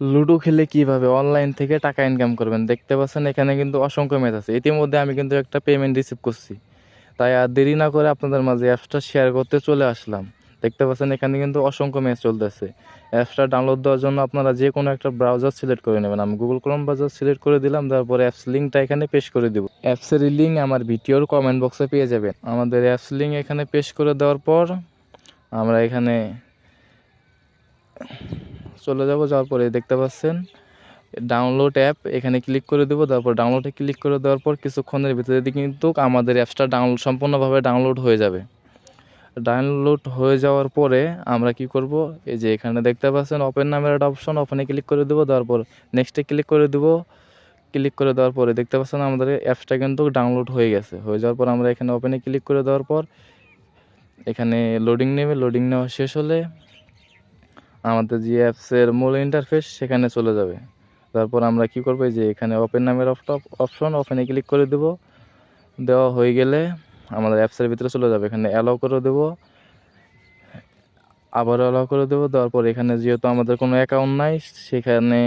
Ludo খেলে কীভাবে online থেকে টাকা ইনকাম করবেন? দেখতে পাচ্ছেন এখানে কিন্তু অসংখ্য ম্যাচ আছে। ইতিমধ্যে আমি কিন্তু একটা পেমেন্ট রিসিভ করছি। তাই আর দেরি না করে আপনাদের মাঝে অ্যাপসটা শেয়ার করতে চলে আসলাম। দেখতে পাচ্ছেন এখানে কিন্তু অসংখ্য ম্যাচ চলতেছে। অ্যাপসটা ডাউনলোড দেওয়ার জন্য আপনারা যে কোনো একটা ব্রাউজার সিলেক্ট করে নেবেন। আমি গুগল ক্রোম ব্রাউজার সিলেক্ট করে দিলাম, তারপরে অ্যাপস লিঙ্কটা এখানে পেশ করে দিব। অ্যাপসের লিঙ্ক আমার ভিডিওর কমেন্ট বক্সে পেয়ে যাবেন। আমাদের অ্যাপস লিঙ্ক এখানে পেশ করে দেওয়ার পর আমরা এখানে চলে যাব, যাওয়ার পরে দেখতে পাচ্ছেন ডাউনলোড অ্যাপ এখানে ক্লিক করে দেবো, তারপর ডাউনলোডে ক্লিক করে দেওয়ার পর কিছুক্ষণের ভিতরে কিন্তু আমাদের অ্যাপসটা ডাউনলোড সম্পূর্ণভাবে ডাউনলোড হয়ে যাবে। ডাউনলোড হয়ে যাওয়ার পরে আমরা কি করব? এই যে এখানে দেখতে পাচ্ছেন ওপেন নামের একটা অপশন ওপেনে ক্লিক করে দেবো তারপর নেক্সটে ক্লিক করে দেবো। ক্লিক করে দেওয়ার পরে দেখতে পাচ্ছেন, আমাদের অ্যাপসটা কিন্তু ডাউনলোড হয়ে গেছে। হয়ে যাওয়ার পর আমরা এখানে ওপেনে ক্লিক করে দেওয়ার পর, এখানে লোডিং নেবে লোডিং নেওয়া শেষ হলে আমাদের যে অ্যাপসের মূল ইন্টারফেস সেখানে চলে যাবে। তারপর আমরা কি করব যে এখানে ওপেন নামের অপশন ওপেনে ক্লিক করে দেব। দেওয়া হয়ে গেলে আমাদের অ্যাপসের ভিতরে চলে যাবে। এখানে অ্যালাউ করে দেবো। আবার অ্যালাউ করে দেবো। দেওয়ার পর এখানে যেহেতু আমাদের কোনো অ্যাকাউন্ট নাই, সেখানে,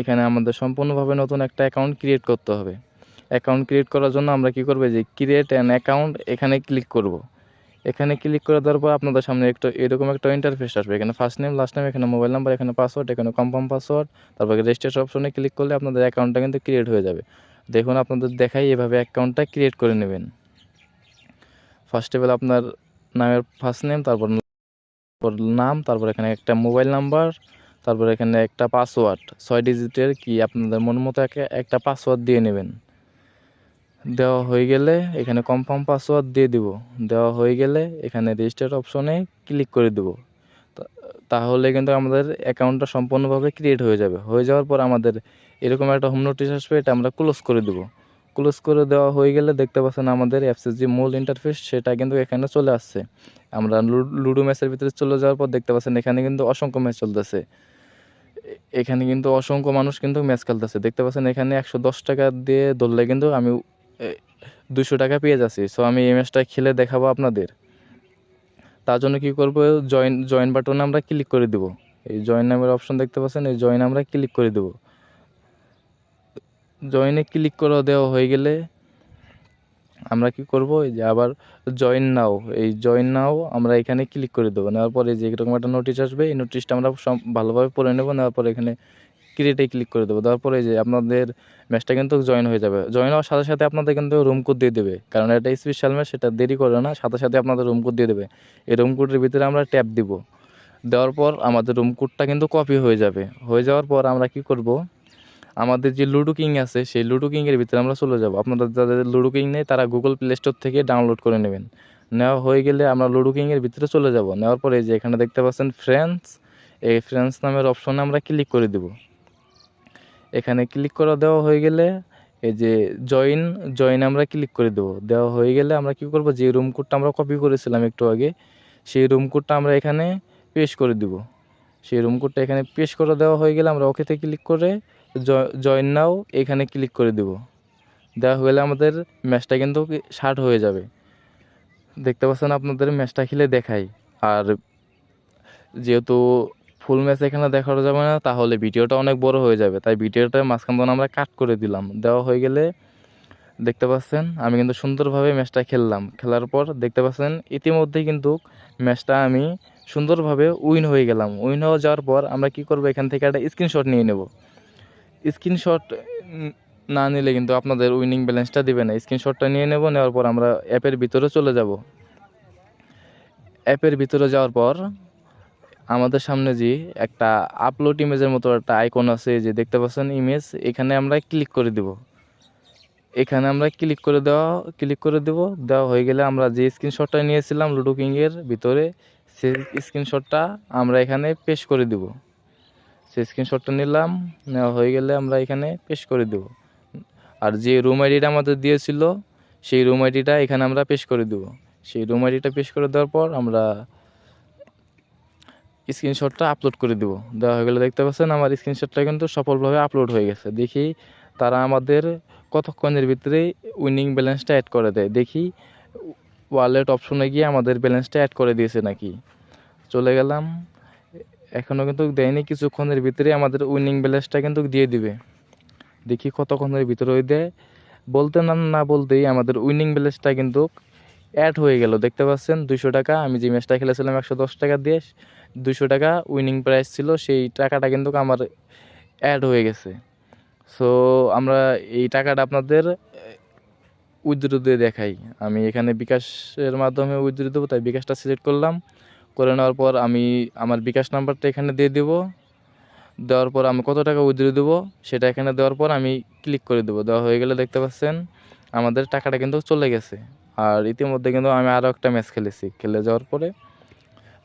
এখানে আমাদের সম্পূর্ণভাবে নতুন একটা অ্যাকাউন্ট ক্রিয়েট করতে হবে। অ্যাকাউন্ট ক্রিয়েট করার জন্য আমরা কি করব যে ক্রিয়েট অ্যান অ্যাকাউন্ট এখানে ক্লিক করব। এখানে ক্লিক করে দেওয়ার পর আপনাদের সামনে একটা এরকম একটা ইন্টারফেস আসবে। এখানে ফার্স্ট নেম লাস্ট নেম এখানে মোবাইল নাম্বার এখানে পাসওয়ার্ড এখানে কনফার্ম পাসওয়ার্ড তারপর রেজিস্ট্রেশন অপশনে ক্লিক করলে আপনাদের অ্যাকাউন্টটা কিন্তু ক্রিয়েট হয়ে যাবে। দেখুন, আপনাদের দেখাই এভাবে অ্যাকাউন্টটা ক্রিয়েট করে নেবেন। ফার্স্ট অফ অল আপনার নামের ফার্স্ট নেম তারপর নাম, তারপর এখানে একটা মোবাইল নাম্বার তারপর এখানে একটা পাসওয়ার্ড ছয় ডিজিটের কি আপনাদের মন মতো একটা পাসওয়ার্ড দিয়ে নেবেন। দেওয়া হয়ে গেলে এখানে কনফার্ম পাসওয়ার্ড দিয়ে দিব। দেওয়া হয়ে গেলে এখানে রেজিস্টার অপশনে ক্লিক করে দেব। তাহলে কিন্তু আমাদের অ্যাকাউন্টটা সম্পূর্ণভাবে ক্রিয়েট হয়ে যাবে। হয়ে যাওয়ার পর আমাদের এরকম একটা হোম নোটিশ আসবে, এটা আমরা ক্লোজ করে দেব। ক্লোজ করে দেওয়া হয়ে গেলে দেখতে পাচ্ছেন আমাদের অ্যাপসের যে মূল ইন্টারফেস সেটা কিন্তু এখানে চলে আসছে। আমরা লুডো ম্যাচের ভিতরে চলে যাওয়ার পর দেখতে পাচ্ছেন এখানে কিন্তু অসংখ্য ম্যাচ চলতেছে। এখানে কিন্তু অসংখ্য মানুষ কিন্তু ম্যাচ খেলতেছে। দেখতে পাচ্ছেন এখানে একশো দশ টাকা দিয়ে ধরলে কিন্তু আমি দুশো টাকা পেয়ে যাচ্ছি। সো আমি এই ম্যাচটা খেলে দেখাবো আপনাদের। তার জন্য কি করব? জয়েন জয়েন বাটনে আমরা ক্লিক করে দেব। এই জয়েন নামের অপশন দেখতে পাচ্ছেন? এই জয়েন আমরা ক্লিক করে দেব। জয়েনে ক্লিক করে দেওয়া হয়ে গেলে আমরা কি করব? এই যে আবার জয়েন নাও এই জয়েন নাও আমরা এখানে ক্লিক করে দেবো। নেওয়ার পরে যে এরকম একটা নোটিশ আসবে, এই নোটিশটা আমরা সম- ভালোভাবে পড়ে নেব। নেওয়ার পরে এখানে ক্রিয়েটে ক্লিক করে দেবো। দেওয়ার পরে যে আপনাদের ম্যাচটা কিন্তু জয়েন হয়ে যাবে। জয়েন হওয়ার সাথে সাথে আপনাদের কিন্তু রুম কোড দিয়ে দেবে। কারণ এটা স্পেশাল ম্যাচ সেটা দেরি করে না। সাথে সাথে আপনাদের রুম কোড দিয়ে দেবে। এই রুম কোডের ভিতরে আমরা ট্যাপ দিব। দেওয়ার পর আমাদের রুম কোডটা কিন্তু কপি হয়ে যাবে। হয়ে যাওয়ার পর আমরা কি করব? আমাদের যে লুডো কিং আছে, সেই লুডো কিংয়ের ভিতরে আমরা চলে যাব। আপনারা যাদের লুডো কিং নেই, তারা গুগল প্লে স্টোর থেকে ডাউনলোড করে নেবেন। নেওয়া হয়ে গেলে আমরা লুডো কিংয়ের ভিতরে চলে যাব। নেওয়ার পরে যে এখানে দেখতে পাচ্ছেন ফ্রেন্ডস এই ফ্রেন্ডস নামের অপশনে আমরা ক্লিক করে দেব। এখানে ক্লিক করা দেওয়া হয়ে গেলে এই যে জয়েন জয়েন আমরা ক্লিক করে দেবো। দেওয়া হয়ে গেলে আমরা কি করব? যে রুম কোডটা আমরা কপি করেছিলাম একটু আগে, সেই রুম কোডটা আমরা এখানে পেশ করে দিব। সেই রুম কোডটা এখানে পেশ করে দেওয়া হয়ে গেলে আমরা ওকেতে ক্লিক করে জয়েন নাও এখানে ক্লিক করে দিব। দেওয়া হয়ে গেলে আমাদের ম্যাচটা কিন্তু শার্ট হয়ে যাবে। দেখতে পাচ্ছেন আপনাদের ম্যাচটা খেলে দেখাই। আর যেহেতু ফুল ম্যাচ এখানে দেখানো যাবে না, তাহলে ভিডিওটা অনেক বড় হয়ে যাবে। তাই ভিডিওটা মাঝখান দিয়ে আমরা কাট করে দিলাম। দেওয়া হয়ে গেলে দেখতে পাচ্ছেন, আমি কিন্তু সুন্দরভাবে ম্যাচটা খেললাম। খেলার পর দেখতে পাচ্ছেন, ইতিমধ্যেই কিন্তু ম্যাচটা আমি সুন্দরভাবে উইন হয়ে গেলাম। উইন হয়ে যাওয়ার পর আমরা কি করব, এখান থেকে একটা স্ক্রিনশট নিয়ে নেব। স্ক্রিনশট না নিলে কিন্তু আপনাদের উইনিং ব্যালেন্সটা দিবে না। স্ক্রিনশটটা নিয়ে নেব, নেওয়ার পর আমরা অ্যাপের ভিতরে চলে যাব। অ্যাপের ভিতরে যাওয়ার পর আমাদের সামনে যে একটা আপলোড ইমেজের মতো একটা আইকন আছে যে দেখতে পাচ্ছেন ইমেজ এখানে আমরা ক্লিক করে দেব। এখানে আমরা ক্লিক করে দেওয়া ক্লিক করে দেব। দেওয়া হয়ে গেলে আমরা যে স্ক্রিনশটটা নিয়েছিলাম লুডো কিংয়ের ভিতরে, সেই স্ক্রিনশটটা আমরা এখানে পেশ করে দেব। সেই স্ক্রিনশটটা নিলাম, নেওয়া হয়ে গেলে আমরা এখানে পেশ করে দেব। আর যে রুম আইডিটা আমাদের দিয়েছিল, সেই রুম আইডিটা এখানে আমরা পেশ করে দেব। সেই রুম আইডিটা পেশ করে দেওয়ার পর আমরা স্ক্রিনশটটা আপলোড করে দেবো। দেওয়া হয়ে গেলে দেখতে পাচ্ছেন আমার স্ক্রিনশটটা কিন্তু সফলভাবে আপলোড হয়ে গেছে। দেখি তারা আমাদের কতক্ষণের ভিতরে উইনিং ব্যালেন্সটা অ্যাড করে দেয়। দেখি ওয়ালেট অপশনে গিয়ে আমাদের ব্যালেন্সটা অ্যাড করে দিয়েছে নাকি। চলে গেলাম। এখনও কিন্তু দেয়নি, কিছুক্ষণের ভিতরে আমাদের উইনিং ব্যালেন্সটা কিন্তু দিয়ে দিবে। দেখি কতক্ষণের ভিতরে ওই দেয়। বলতে না না বলতেই আমাদের উইনিং ব্যালেন্সটা কিন্তু অ্যাড হয়ে গেল। দেখতে পাচ্ছেন দুশো টাকা। আমি যে ম্যাচটা খেলেছিলাম একশো দশ টাকা দিয়ে দুশো টাকা উইনিং প্রাইস ছিল। সেই টাকাটা কিন্তু আমার অ্যাড হয়ে গেছে। সো আমরা এই টাকাটা আপনাদের উইথড্র দিয়ে দেখাই। আমি এখানে বিকাশের মাধ্যমে উইথড্র দেবো, তাই বিকাশটা সিলেক্ট করলাম। করে নেওয়ার পর আমি আমার বিকাশ নাম্বারটা এখানে দিয়ে দেবো। দেওয়ার পর আমি কত টাকা উইথড্র দেবো, সেটা এখানে দেওয়ার পর আমি ক্লিক করে দেবো। দেওয়া হয়ে গেলে দেখতে পাচ্ছেন, আমাদের টাকাটা কিন্তু চলে গেছে। আর ইতিমধ্যে কিন্তু আমি আরও একটা ম্যাচ খেলেছি। খেলে যাওয়ার পরে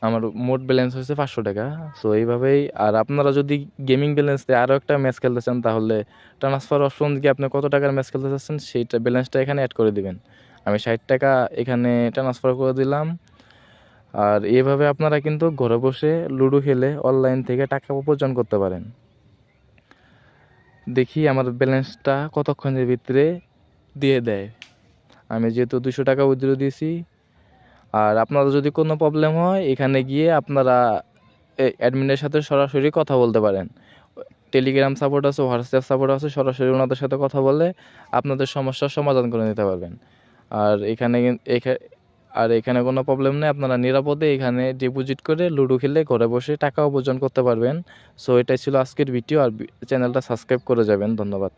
আমার মোট ব্যালেন্স হয়েছে পাঁচশো টাকা। সো এইভাবেই আর আপনারা যদি গেমিং ব্যালেন্স দিয়ে আরও একটা ম্যাচ খেলতে চান, তাহলে ট্রান্সফার অপশন দিয়ে আপনি কত টাকার ম্যাচ খেলতে চাচ্ছেন, সেইটা ব্যালেন্সটা এখানে অ্যাড করে দিবেন। আমি ষাট টাকা এখানে ট্রান্সফার করে দিলাম। আর এভাবে আপনারা কিন্তু ঘরে বসে লুডো খেলে অনলাইন থেকে টাকা উপার্জন করতে পারেন। দেখি আমার ব্যালেন্সটা কতক্ষণের ভিতরে দিয়ে দেয়। আমি যেহেতু দুশো টাকা উইথড্র দিয়েছি। আর আপনারা যদি কোনো প্রবলেম হয়, এখানে গিয়ে আপনারা অ্যাডমিনের সাথে সরাসরি কথা বলতে পারেন। টেলিগ্রাম সাপোর্ট আছে হোয়াটসঅ্যাপ সাপোর্ট আছে, সরাসরি ওনাদের সাথে কথা বলে আপনাদের সমস্যার সমাধান করে নিতে পারবেন। আর এখানে আর এখানে কোনো প্রবলেম নেই, আপনারা নিরাপদে এখানে ডিপোজিট করে লুডো খেলে ঘরে বসে টাকা উপার্জন করতে পারবেন। সো এটাই ছিল আজকের ভিডিও আর চ্যানেলটা সাবস্ক্রাইব করে যাবেন। ধন্যবাদ।